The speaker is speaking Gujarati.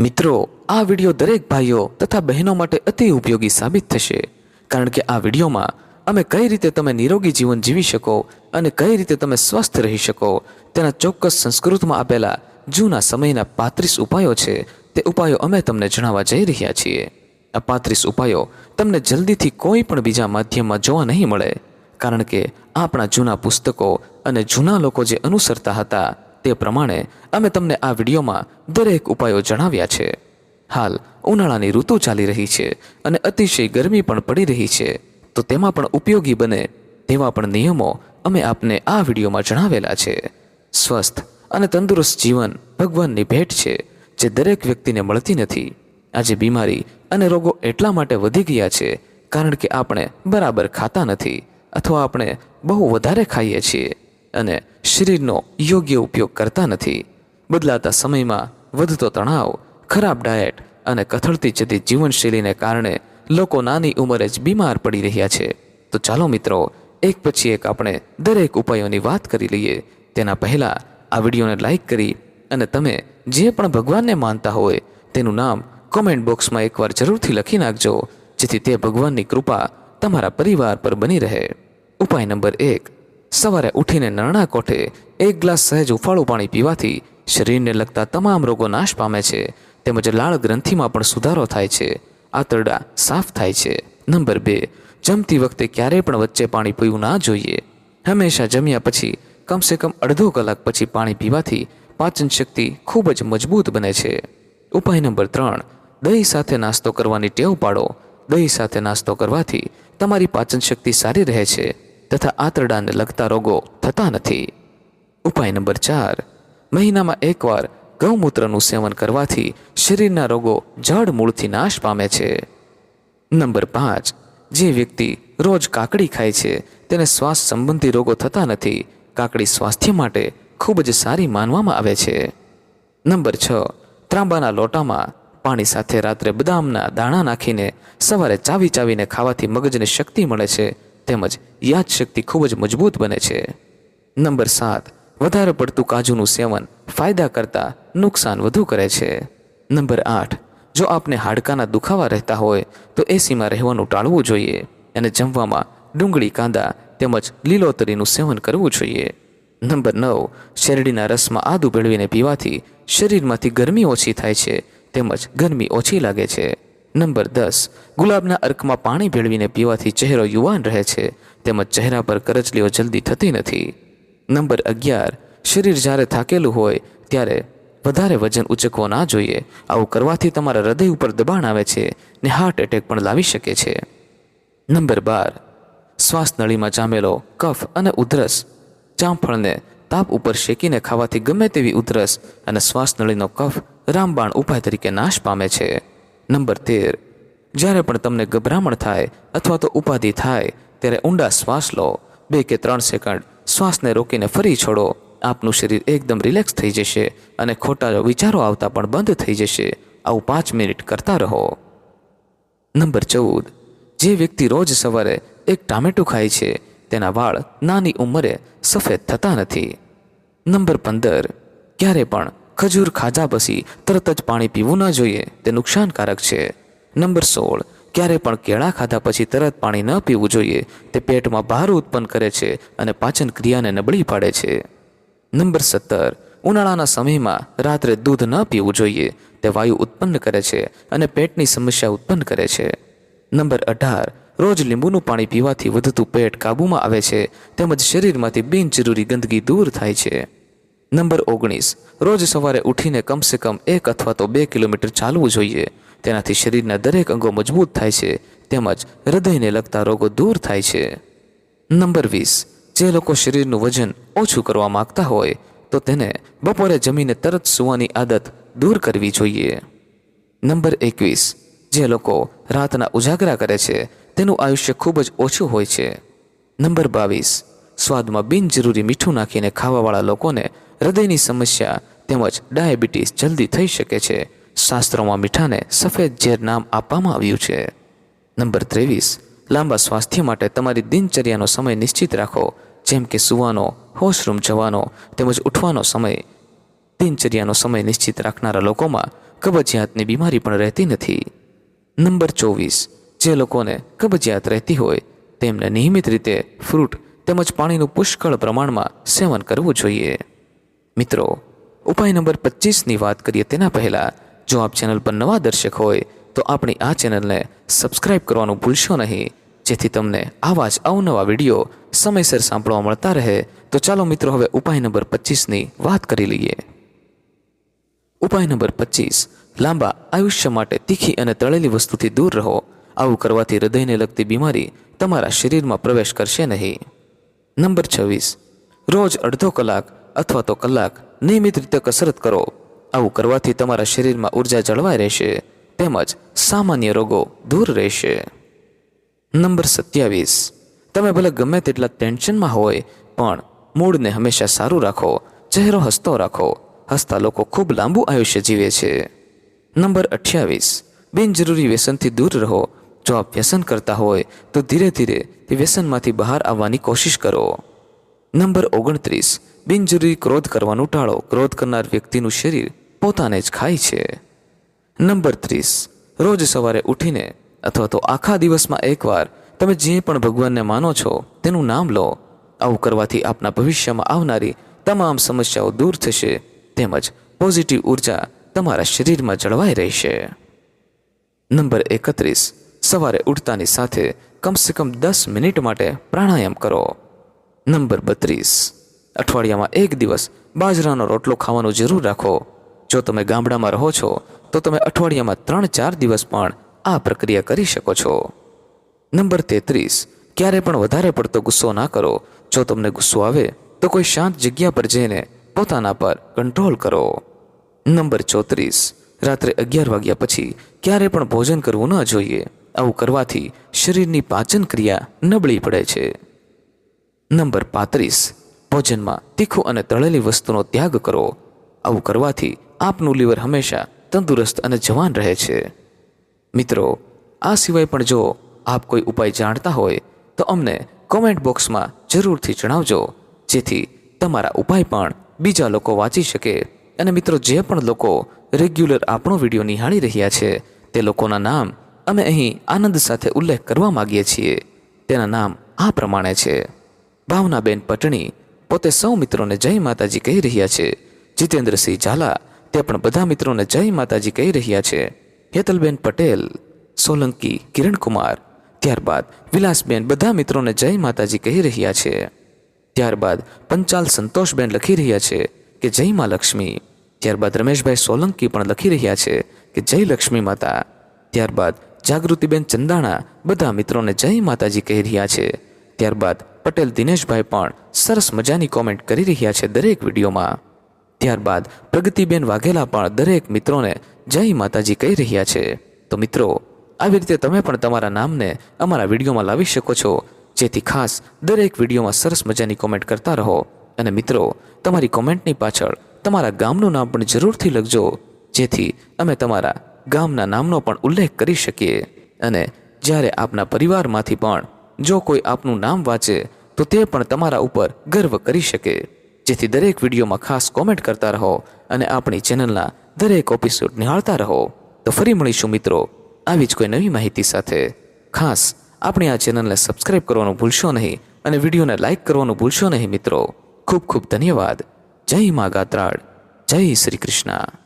મિત્રો, આ વીડિયો દરેક ભાઈઓ તથા બહેનો માટે અતિ ઉપયોગી સાબિત થશે. કારણ કે આ વિડીયોમાં અમે કઈ રીતે તમે નિરોગી જીવન જીવી શકો અને કઈ રીતે તમે સ્વસ્થ રહી શકો, તેના ચોક્કસ સંસ્કૃતમાં આપેલા જૂના સમયના પાંત્રીસ ઉપાયો છે. તે ઉપાયો અમે તમને જણાવવા જઈ રહ્યા છીએ. આ પાંત્રીસ ઉપાયો તમને જલ્દીથી કોઈ પણ બીજા માધ્યમમાં જોવા નહીં મળે. કારણ કે આપણા જૂના પુસ્તકો અને જૂના લોકો જે અનુસરતા હતા તે પ્રમાણે અમે તમને આ વિડીયોમાં દરેક ઉપાયો જણાવ્યા છે. હાલ, ઉનાળાની ઋતુ ચાલી રહી છે અને અતિશય ગરમી પણ પડી રહી છે. તો તેમાં પણ ઉપયોગી બને તેવા પણ નિયમો અમે આપને આ વિડીયોમાં જણાવેલા છે. સ્વસ્થ અને તંદુરસ્ત જીવન ભગવાનની ભેટ છે, જે દરેક વ્યક્તિને મળતી નથી. આજે બીમારી અને રોગો એટલા માટે વધી ગયા છે કારણ કે આપણે બરાબર ખાતા નથી અથવા આપણે બહુ વધારે ખાઈએ છીએ. અને શરીરનો યોગ્ય ઉપયોગ કરતા નથી. બદલાતા સમયમાં વધતો તણાવ, ખરાબ ડાયટ અને કથળતી જતી જીવનશૈલીને કારણે લોકો નાની ઉંમરે જ બીમાર પડી રહ્યા છે. તો ચાલો મિત્રો, એક પછી એક આપણે દરેક ઉપાયોની વાત કરી લઈએ. તેના પહેલાં આ વિડીયોને લાઈક કરી અને તમે જે પણ ભગવાનને માનતા હોય તેનું નામ કોમેન્ટ બોક્સમાં એકવાર જરૂરથી લખી નાખજો, જેથી તે ભગવાનની કૃપા તમારા પરિવાર પર બની રહે. ઉપાય નંબર એક સવારે ઉઠીને નરણા કોઠે એક ગ્લાસ સહેજ ઉફાળું પાણી પીવાથી શરીરને લગતા તમામ રોગો નાશ પામે છે, તેમજ લાળ ગ્રંથિમાં પણ સુધારો થાય છે, આંતરડા સાફ થાય છે. નંબર બે, જમતી વખતે ક્યારેય પણ વચ્ચે પાણી પીવું ના જોઈએ. હંમેશા જમ્યા પછી કમસે કમ અડધો કલાક પછી પાણી પીવાથી પાચન શક્તિ ખૂબ જ મજબૂત બને છે. ઉપાય નંબર ત્રણ, દહીં સાથે નાસ્તો કરવાની ટેવ પાડો. દહીં સાથે નાસ્તો કરવાથી તમારી પાચન શક્તિ સારી રહે છે. તથા આંતરડાને લગતા રોગો થતા નથી. ઉપાય નંબર ચાર. મહિનામાં એકવાર ગૌમૂત્રનું સેવન કરવાથી શરીરના રોગો જડ મૂળથી નાશ પામે છે. નંબર પાંચ. જે વ્યક્તિ રોજ કાકડી ખાય છે, તેને શ્વાસ સંબંધી રોગો થતા નથી, કાકડી સ્વાસ્થ્ય માટે ખૂબ જ સારી માનવામાં આવે છે. નંબર છ. ત્રાંબાના લોટામાં પાણી સાથે રાત્રે બદામના દાણા નાખીને સવારે ચાવી ચાવીને ખાવાથી મગજને શક્તિ મળે છે તેમજ યાદશક્તિ ખૂબ જ મજબૂત બને છે. નંબર સાત, વધારે પડતું કાજુનું સેવન ફાયદા કરતાં નુકસાન વધુ કરે છે. નંબર આઠ, જો આપને હાડકાના દુખાવા રહેતા હોય, તો એસીમાં રહેવાનું ટાળવું જોઈએ અને જમવામાં ડુંગળી, કાંદા તેમજ લીલોતરીનું સેવન કરવું જોઈએ. નંબર નવ, શેરડીના રસમાં આદુ ભેળવીને પીવાથી શરીરમાંથી ગરમી ઓછી થાય છે તેમજ ગરમી ઓછી લાગે છે. નંબર દસ, ગુલાબના અર્કમાં પાણી ભેળવીને પીવાથી ચહેરો યુવાન રહે છે, તેમજ ચહેરા પર કરચલીઓ જલ્દી થતી નથી. નંબર અગિયાર, શરીર જ્યારે થાકેલું હોય, ત્યારે વધારે વજન ઉચકવો ના જોઈએ. આવું કરવાથી તમારા હૃદય ઉપર દબાણ આવે છે ને હાર્ટ એટેક પણ લાવી શકે છે. નંબર બાર શ્વાસ નળીમાં જામેલો કફ અને ઉધરસ. જામફળને તાપ ઉપર શેકીને ખાવાથી ગમે તેવી ઉધરસ અને શ્વાસ નળીનો કફ રામબાણ ઉપાય તરીકે નાશ પામે છે. નંબર તેર. જ્યારે પણ તમને ગભરામણ થાય અથવા તો ઉપાધિ થાય, ત્યારે ઊંડા શ્વાસ લો. બે કે ત્રણ સેકન્ડ શ્વાસને રોકીને ફરી છોડો. આપનું શરીર એકદમ રિલેક્સ થઈ જશે અને ખોટા વિચારો આવતા પણ બંધ થઈ જશે. આવું પાંચ મિનિટ કરતા રહો. નંબર ચૌદ. જે વ્યક્તિ રોજ સવારે એક ટામેટું ખાય છે, તેના વાળ નાની ઉંમરે સફેદ થતા નથી. નંબર પંદર. ક્યારે પણ ખજૂર ખાધા પછી તરત જ પાણી પીવું ન જોઈએ. તે નુકસાનકારક છે. નંબર સોળ. ક્યારે પણ કેળા ખાધા પછી તરત પાણી ન પીવું જોઈએ. તે પેટમાં ભાર ઉત્પન્ન કરે છે અને પાચન ક્રિયાને નબળી પાડે છે. નંબર સત્તર. ઉનાળાના સમયમાં રાત્રે દૂધ ન પીવું જોઈએ. તે વાયુ ઉત્પન્ન કરે છે અને પેટની સમસ્યા ઉત્પન્ન કરે છે. નંબર અઢાર. રોજ લીંબુનું પાણી પીવાથી વધતું પેટ કાબૂમાં આવે છે. તેમજ શરીરમાંથી બિનજરૂરી ગંદકી દૂર થાય છે. નંબર ઓગણીસ. રોજ સવારે ઉઠીને કમસે કમ એક અથવા તો બે કિલોમીટર ચાલવું જોઈએ. તેનાથી શરીરના દરેક અંગો મજબૂત થાય છે, તેમજ હૃદયને લગતા રોગો દૂર થાય છે. નંબર વીસ. જે લોકો શરીરનું વજન ઓછું કરવા માંગતા હોય, તો તેને બપોરે જમીને તરત સૂવાની આદત દૂર કરવી જોઈએ. નંબર એકવીસ. જે લોકો રાતના ઉજાગરા કરે છે, તેનું આયુષ્ય ખૂબ જ ઓછું હોય છે. નંબર બાવીસ. સ્વાદમાં બિનજરૂરી મીઠું નાખીને ખાવાવાળા લોકોને હૃદયની સમસ્યા તેમજ ડાયાબિટીસ જલ્દી થઈ શકે છે. શાસ્ત્રોમાં મીઠાને સફેદ ઝેર નામ આપવામાં આવ્યું છે. નંબર ત્રેવીસ, લાંબા સ્વાસ્થ્ય માટે તમારી દિનચર્યાનો સમય નિશ્ચિત રાખો. જેમ કે સૂવાનો હોશરૂમ જવાનો તેમજ ઉઠવાનો સમય. દિનચર્યાનો સમય નિશ્ચિત રાખનારા લોકોમાં કબજિયાતની બીમારી પણ રહેતી નથી. નંબર ચોવીસ, જે લોકોને કબજિયાત રહેતી હોય તેમને નિયમિત રીતે ફ્રૂટ તેમજ પાણીનું પુષ્કળ પ્રમાણમાં સેવન કરવું જોઈએ. મિત્રો, ઉપાય નંબર પચીસની વાત કરીએ તેના પહેલાં, જો આપ ચેનલ પર નવા દર્શક હોય, તો આપણી આ ચેનલને સબસ્ક્રાઇબ કરવાનું ભૂલશો નહીં. જેથી તમને આવા જ અવનવા વીડિયો સમયસર સાંભળવા મળતા રહે. તો ચાલો મિત્રો, હવે ઉપાય નંબર પચીસની વાત કરી લઈએ. ઉપાય નંબર પચીસ, લાંબા આયુષ્ય માટે તીખી અને તળેલી વસ્તુથી દૂર રહો. આવું કરવાથી હૃદયને લગતી બીમારી તમારા શરીરમાં પ્રવેશ કરશે નહીં. નંબર છવ્વીસ, રોજ અડધો કલાક અથવા તો કલાક નિયમિત રીતે કસરત કરો. આવું કરવાથી તમારા શરીરમાં ઊર્જા જળવાઈ રહેશે. તેમજ સામાન્ય રોગો દૂર રહેશે. નંબર સત્યાવીસ. તમે ભલે ગમે તેટલા ટેન્શનમાં હોય, પણ મૂડને હંમેશા સારું રાખો. ચહેરો હસતો રાખો. હસતા લોકો ખૂબ લાંબુ આયુષ્ય જીવે છે. નંબર અઠ્યાવીસ. બિનજરૂરી વ્યસનથી દૂર રહો. જો આપ વ્યસન કરતા હોય, તો ધીરે ધીરે તે વ્યસનમાંથી બહાર આવવાની કોશિશ કરો. નંબર ઓગણત્રીસ. બિનજરૂરી ક્રોધ કરવાનું ટાળો. ક્રોધ કરનાર વ્યક્તિનું શરીર પોતાને જ ખાય છે. નંબર ત્રીસ. રોજ સવારે ઉઠીને અથવા તો આખા દિવસમાં એકવાર તમે જે પણ ભગવાનને માનો છો તેનું નામ લો. આવું કરવાથી આપના ભવિષ્યમાં આવનારી તમામ સમસ્યાઓ દૂર થશે. તેમજ પોઝિટિવ ઊર્જા તમારા શરીરમાં જળવાઈ રહેશે. નંબર એકત્રીસ. સવારે ઉઠતાની સાથે કમસે કમ દસ મિનિટ માટે પ્રાણાયામ કરો. નંબર બત્રીસ. અઠવાડિયામાં એક દિવસ બાજરાનો રોટલો ખાવાનું જરૂર રાખો. જો તમે ગામડામાં રહો છો, તો તમે અઠવાડિયામાં ત્રણ ચાર દિવસ પણ આ પ્રક્રિયા કરી શકો છો. નંબર તેત્રીસ, ક્યારે પણ વધારે પડતો ગુસ્સો ના કરો. જો તમને ગુસ્સો આવે, તો કોઈ શાંત જગ્યા પર જઈને પોતાના પર કંટ્રોલ કરો. નંબર ચોત્રીસ, રાત્રે અગિયાર વાગ્યા પછી ક્યારે પણ ભોજન કરવું ન જોઈએ. આવું કરવાથી શરીરની પાચન ક્રિયા નબળી પડે છે. નંબર પાંત્રીસ ભોજનમાં તીખું અને તળેલી વસ્તુનો ત્યાગ કરો. આવું કરવાથી આપનું લીવર હંમેશા તંદુરસ્ત અને જવાન રહે છે. મિત્રો, આ સિવાય પણ જો આપ કોઈ ઉપાય જાણતા હોય, તો અમને કોમેન્ટ બોક્સમાં જરૂરથી જણાવજો, જેથી તમારા ઉપાય પણ બીજા લોકો વાંચી શકે. અને મિત્રો, જે પણ લોકો રેગ્યુલર આપણો વીડિયો નિહાળી રહ્યા છે, તે લોકોના નામ અમે અહીં આનંદ સાથે ઉલ્લેખ કરવા માગીએ છીએ. તેના નામ આ પ્રમાણે છે. ભાવનાબેન પટણી પોતે સૌ મિત્રોને જય માતાજી કહી રહ્યા છે. જીતેન્દ્રસિંહ ઝાલા, તે પણ બધા મિત્રોને જય માતાજી કહી રહ્યા છે. હેતલબેન પટેલ, સોલંકી કિરણકુમાર, ત્યારબાદ વિલાસબેન બધા મિત્રોને જય માતાજી કહી રહ્યા છે. ત્યારબાદ પંચાલ સંતોષબેન લખી રહ્યા છે કે જય મા લક્ષ્મી. ત્યારબાદ રમેશભાઈ સોલંકી પણ લખી રહ્યા છે કે જય લક્ષ્મી માતા. ત્યારબાદ જાગૃતિબેન ચંદાણા બધા મિત્રોને જય માતાજી કહી રહ્યા છે. ત્યારબાદ પટેલ દિનેશભાઈ પણ સરસ મજાની કોમેન્ટ કરી રહ્યા છે દરેક વિડીયોમાં. ત્યારબાદ પ્રગતિબેન વાઘેલા પણ દરેક મિત્રોને જય માતાજી કહી રહ્યા છે. તો મિત્રો, આવી રીતે તમે પણ તમારા નામને અમારા વિડીયોમાં લાવી શકો છો. જેથી ખાસ દરેક વિડીયોમાં સરસ મજાની કોમેન્ટ કરતા રહો. અને મિત્રો, તમારી કોમેન્ટની પાછળ તમારા ગામનું નામ પણ જરૂરથી લખજો. જેથી અમે તમારા ગામના નામનો પણ ઉલ્લેખ કરી શકીએ. અને જ્યારે આપના પરિવારમાંથી પણ જો કોઈ આપનું નામ વાંચે, તો તે પણ તમારા ઉપર ગર્વ કરી શકે. જેથી દરેક વિડીયોમાં ખાસ કોમેન્ટ કરતા રહો અને આપણી ચેનલના દરેક એપિસોડ નિહાળતા રહો. તો ફરી મળીશું મિત્રો આવી જ કોઈ નવી માહિતી સાથે. ખાસ આપણી આ ચેનલને સબસ્ક્રાઈબ કરવાનું ભૂલશો નહીં અને વિડીયોને લાઇક કરવાનું ભૂલશો નહીં મિત્રો. ખૂબ ખૂબ ધન્યવાદ. જય મા ગાત્રાળ. જય શ્રી કૃષ્ણ.